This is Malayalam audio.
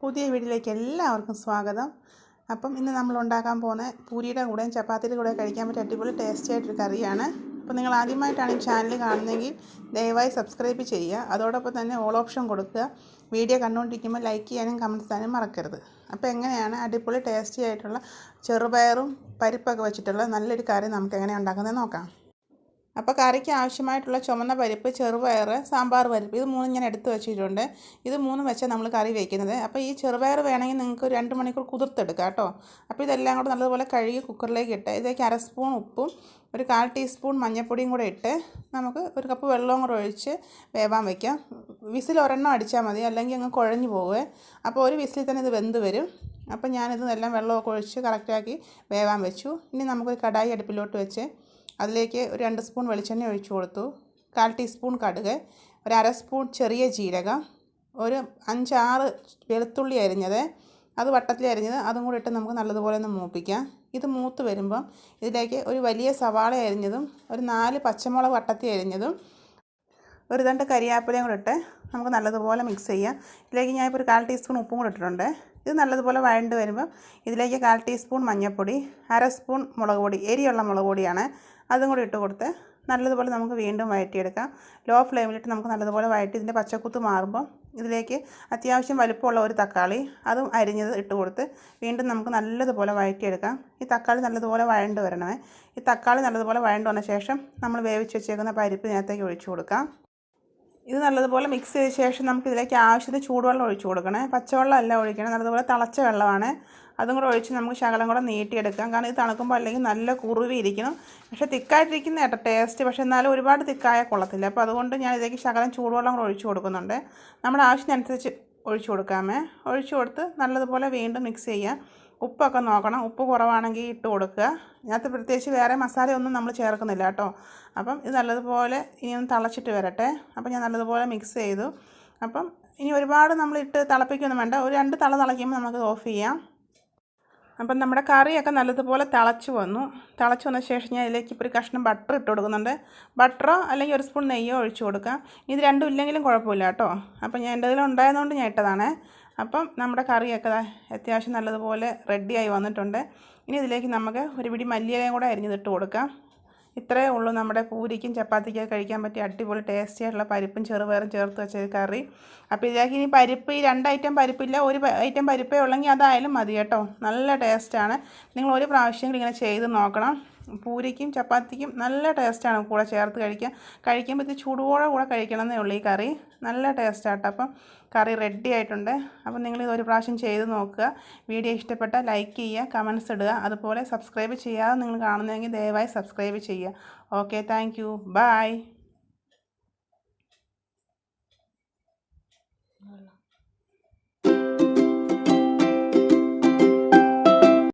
പുതിയ വീട്ടിലേക്ക് എല്ലാവർക്കും സ്വാഗതം. അപ്പം ഇന്ന് നമ്മൾ ഉണ്ടാക്കാൻ പോകുന്ന പൂരിയുടെ കൂടെയും ചപ്പാത്തിയുടെ കൂടെ കഴിക്കാൻ പറ്റിയ അടിപൊളി ടേസ്റ്റി ആയിട്ടൊരു കറിയാണ്. അപ്പോൾ നിങ്ങൾ ആദ്യമായിട്ടാണ് ഈ ചാനൽ കാണുന്നതെങ്കിൽ ദയവായി സബ്സ്ക്രൈബ് ചെയ്യുക. അതോടൊപ്പം തന്നെ ഓൾ ഓപ്ഷൻ കൊടുക്കുക. വീഡിയോ കണ്ടുകൊണ്ടിരിക്കുമ്പോൾ ലൈക്ക് ചെയ്യാനും കമന്റ് ചെയ്യാനും മറക്കരുത്. അപ്പോൾ എങ്ങനെയാണ് അടിപൊളി ടേസ്റ്റി ആയിട്ടുള്ള ചെറുപയറും പരിപ്പൊക്കെ വെച്ചിട്ടുള്ള നല്ലൊരു കറി നമുക്ക് എങ്ങനെയാണ് ഉണ്ടാക്കുന്നത് നോക്കാം. അപ്പോൾ കറിക്ക് ആവശ്യമായിട്ടുള്ള ചുമന്ന പരിപ്പ് ചെറുപയർ സാമ്പാർ പരിപ്പ് ഇത് മൂന്നും ഞാൻ എടുത്ത് വെച്ചിട്ടുണ്ട്. ഇത് മൂന്നും വെച്ചാൽ നമ്മൾ കറി വയ്ക്കുന്നത് അപ്പോൾ ഈ ചെറുപയർ വേണമെങ്കിൽ നിങ്ങൾക്ക് രണ്ട് മണിക്കൂർ കുതിർത്തെടുക്കാം കേട്ടോ. അപ്പോൾ ഇതെല്ലാം കൂടെ നല്ലതുപോലെ കഴുകി കുക്കറിലേക്ക് ഇട്ട് ഇതിലേക്ക് അര സ്പൂൺ ഉപ്പും ഒരു കാൽ ടീസ്പൂൺ മഞ്ഞൾപ്പൊടിയും കൂടെ ഇട്ട് നമുക്ക് ഒരു കപ്പ് വെള്ളവും കൂടെ ഒഴിച്ച് വേവാൻ വയ്ക്കാം വിസിൽ ഒരെണ്ണം അടിച്ചാൽ മതി അല്ലെങ്കിൽ അങ്ങ് കുഴഞ്ഞു പോകുമേ അപ്പോൾ ഒരു വിസിലിൽ തന്നെ ഇത് വെന്ത് വരും. അപ്പോൾ ഞാനിത് എല്ലാം വെള്ളമൊക്കെ ഒഴിച്ച് കറക്റ്റാക്കി വേവാൻ വെച്ചു. ഇനി നമുക്കൊരു കടായി അടുപ്പിലോട്ട് വെച്ച് അതിലേക്ക് ഒരു രണ്ട് സ്പൂൺ വെളിച്ചെണ്ണ ഒഴിച്ചു കൊടുത്തു. കാൽ ടീസ്പൂൺ കടുക് ഒരു അര സ്പൂൺ ചെറിയ ജീരകം ഒരു അഞ്ചാറ് വെളുത്തുള്ളി അരിഞ്ഞത് അത് വട്ടത്തിൽ അരിഞ്ഞത് അതും കൂടി ഇട്ട് നമുക്ക് നല്ലതുപോലെ ഒന്ന് മൂപ്പിക്കാം. ഇത് മൂത്ത് വരുമ്പം ഇതിലേക്ക് ഒരു വലിയ സവാള അരിഞ്ഞതും ഒരു നാല് പച്ചമുളക് വട്ടത്തിൽ അരിഞ്ഞതും ഒരു രണ്ട് കരിയാപ്പിലയും കൂടെ ഇട്ട് നമുക്ക് നല്ലതുപോലെ മിക്സ് ചെയ്യാം. ഇതിലേക്ക് ഞാനിപ്പോൾ ഒരു കാൽ ടീസ്പൂൺ ഉപ്പും കൂടെ ഇട്ടിട്ടുണ്ട്. ഇത് നല്ലതുപോലെ വഴണ്ട് വരുമ്പം ഇതിലേക്ക് കാൽ ടീസ്പൂൺ മഞ്ഞൾപ്പൊടി അര സ്പൂൺ മുളക് പൊടി എരിയുള്ള മുളക് പൊടിയാണ് അതും കൂടി ഇട്ട് കൊടുത്ത് നല്ലതുപോലെ നമുക്ക് വീണ്ടും വഴറ്റിയെടുക്കാം. ലോ ഫ്ലെയിമിലിട്ട് നമുക്ക് നല്ലതുപോലെ വഴറ്റി ഇതിന്റെ പച്ചക്കുത്ത് മാറുമ്പോൾ ഇതിലേക്ക് അത്യാവശ്യം വലുപ്പമുള്ള ഒരു തക്കാളി അതും അരിഞ്ഞത് ഇട്ട് കൊടുത്ത് വീണ്ടും നമുക്ക് നല്ലതുപോലെ വഴറ്റിയെടുക്കാം. ഈ തക്കാളി നല്ലതുപോലെ വഴണ്ട് വരണമേ. ഈ തക്കാളി നല്ലതുപോലെ വഴണ്ട് വന്ന ശേഷം നമ്മൾ വേവിച്ച് വെച്ചേക്കുന്ന പരിപ്പ് ഇതിനകത്തേക്ക് ഒഴിച്ചു കൊടുക്കാം. ഇത് നല്ലതുപോലെ മിക്സ് ചെയ്ത ശേഷം നമുക്ക് ഇതിലേക്ക് ആവശ്യത്തിന് ചൂടുവെള്ളം ഒഴിച്ചു കൊടുക്കണേ. പച്ചവെള്ളം അല്ല ഒഴിക്കണം നല്ലതുപോലെ തിളച്ച വെള്ളമാണ്. അതും കൂടെ ഒഴിച്ച് നമുക്ക് ശകലം കൂടെ നീട്ടിയെടുക്കാം. കാരണം ഇത് തണുക്കുമ്പോൾ അല്ലെങ്കിൽ നല്ല കുറുവി ഇരിക്കണം. പക്ഷേ തിക്കായിട്ടിരിക്കുന്ന കേട്ടോ ടേസ്റ്റ് പക്ഷേ എന്നാലും ഒരുപാട് തിക്കായ കൊള്ളത്തില്ല. അപ്പോൾ അതുകൊണ്ട് ഞാൻ ഇതിലേക്ക് ശകലം ചൂടുവെള്ളം കൂടെ ഒഴിച്ചു കൊടുക്കുന്നുണ്ട്. നമ്മുടെ ആവശ്യത്തിനനുസരിച്ച് ഒഴിച്ചു കൊടുക്കാമേ. ഒഴിച്ചു കൊടുത്ത് നല്ലതുപോലെ വീണ്ടും മിക്സ് ചെയ്യുക ഉപ്പൊക്കെ നോക്കണം. ഉപ്പ് കുറവാണെങ്കിൽ ഇട്ട് കൊടുക്കുക. ഇതിനകത്ത് പ്രത്യേകിച്ച് വേറെ മസാലയൊന്നും നമ്മൾ ചേർക്കുന്നില്ല കേട്ടോ. അപ്പം ഇത് നല്ലതുപോലെ ഇനി ഒന്ന് തിളച്ചിട്ട് വരട്ടെ. അപ്പം ഞാൻ നല്ലതുപോലെ മിക്സ് ചെയ്തു. അപ്പം ഇനി ഒരുപാട് നമ്മൾ ഇട്ട് തിളപ്പിക്കൊന്നും വേണ്ട. ഒരു രണ്ട് തള തിളയ്ക്കുമ്പോൾ നമുക്ക് ഓഫ് ചെയ്യാം. അപ്പം നമ്മുടെ കറിയൊക്കെ നല്ലതുപോലെ തിളച്ച് വന്നു. തിളച്ച് വന്ന ശേഷം ഞാൻ അതിലേക്ക് ഇപ്പോൾ ഒരു കഷ്ണം ബട്ടർ ഇട്ട് കൊടുക്കുന്നുണ്ട്. ബട്ടറോ അല്ലെങ്കിൽ ഒരു സ്പൂൺ നെയ്യോ ഒഴിച്ച് കൊടുക്കാം. ഇത് രണ്ടും ഇല്ലെങ്കിലും കുഴപ്പമില്ല കേട്ടോ. അപ്പം ഞാൻ എന്റെ ഇതിൽ ഉണ്ടായതുകൊണ്ട് ഞാൻ ഇട്ടതാണ്. അപ്പം നമ്മുടെ കറിയൊക്കെ അത്യാവശ്യം നല്ലതുപോലെ റെഡിയായി വന്നിട്ടുണ്ട്. ഇനി ഇതിലേക്ക് നമുക്ക് ഒരു പിടി മല്ലിയിലയും കൂടെ അരിഞ്ഞിട്ട് കൊടുക്കാം. ഇത്രയേ ഉള്ളൂ നമ്മുടെ പൂരിക്കും ചപ്പാത്തിക്കൊക്കെ കഴിക്കാൻ പറ്റിയ അടിപൊളി ടേസ്റ്റി ആയിട്ടുള്ള പരിപ്പും ചെറുപയറും ചേർത്ത് വെച്ച കറി. അപ്പോൾ ഇതിലേക്ക് ഇനി പരിപ്പ് ഈ രണ്ട് ഐറ്റം പരിപ്പില്ല ഒരു ഐറ്റം പരിപ്പേ ഉള്ളെങ്കിൽ അതായാലും മതി കേട്ടോ. നല്ല ടേസ്റ്റാണ് നിങ്ങൾ ഒരു പ്രാവശ്യം ഇങ്ങനെ ചെയ്ത് നോക്കണം. പൂരിക്കും ചപ്പാത്തിക്കും നല്ല ടേസ്റ്റാണ് കൂടെ ചേർത്ത് കഴിക്കാൻ. ഇത് ചൂടോടെ കൂടെ കഴിക്കണം എന്നേ ഉള്ളൂ ഈ കറി. നല്ല ടേസ്റ്റാട്ടോ. അപ്പം കറി റെഡി ആയിട്ടുണ്ട്. അപ്പം നിങ്ങൾ ഇതൊരു പ്രാവശ്യം ചെയ്ത് നോക്കുക. വീഡിയോ ഇഷ്ടപ്പെട്ട ലൈക്ക് ചെയ്യുക കമൻസ് ഇടുക. അതുപോലെ സബ്സ്ക്രൈബ് ചെയ്യാതെ നിങ്ങൾ കാണുന്നതെങ്കിൽ ദയവായി സബ്സ്ക്രൈബ് ചെയ്യുക. Okay thank you bye